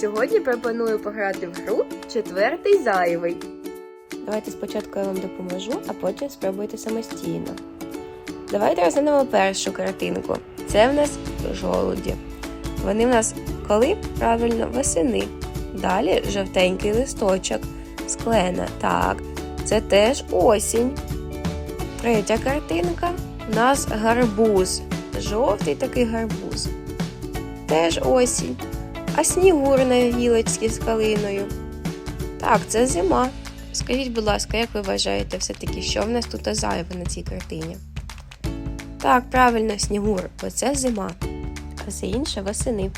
Сьогодні пропоную пограти в гру четвертий зайвий. Давайте спочатку я вам допоможу, а потім спробуйте самостійно. Давайте розглянемо першу картинку. Це в нас жолуді. Вони в нас коли? Правильно, восени. Далі жовтенький листочок, склена. Так, це теж осінь. Третя картинка у нас гарбуз. Жовтий такий гарбуз. Теж осінь. А снігур на гілочці з калиною. Так, це зима. Скажіть, будь ласка, як ви вважаєте, все-таки, що в нас тут зайве на цій картині? Так, правильно, снігур, бо це зима, а все інше восени.